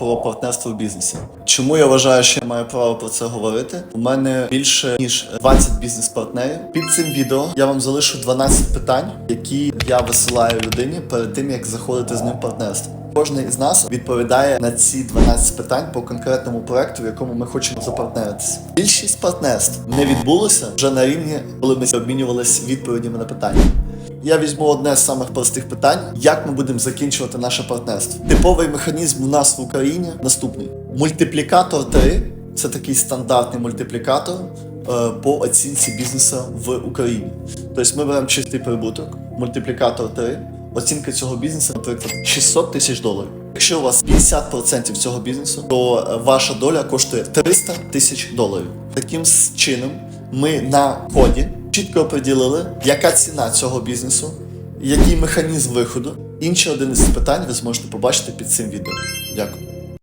про партнерство в бізнесі. Чому я вважаю, що я маю право про це говорити? У мене більше ніж 20 бізнес-партнерів. Під цим відео я вам залишу 12 питань, які я висилаю людині перед тим, як заходити з ним в партнерство. Кожен із нас відповідає на ці 12 питань по конкретному проекту, в якому ми хочемо запартнеритися. Більшість партнерств не відбулося вже на рівні, коли ми обмінювалися відповідями на питання. Я візьму одне з самих простих питань: як ми будемо закінчувати наше партнерство. Типовий механізм у нас в Україні наступний: мультиплікатор 3 це такий стандартний мультиплікатор е, по оцінці бізнесу в Україні. Тобто ми беремо чистий прибуток, мультиплікатор 3, оцінка цього бізнесу, наприклад, 600 тисяч доларів. Якщо у вас 50% цього бізнесу, то е, ваша доля коштує 300 тисяч доларів. Таким чином, ми на коді чітко оприділили, яка ціна цього бізнесу, який механізм виходу. Інші один із питань ви зможете побачити під цим відео. Дякую.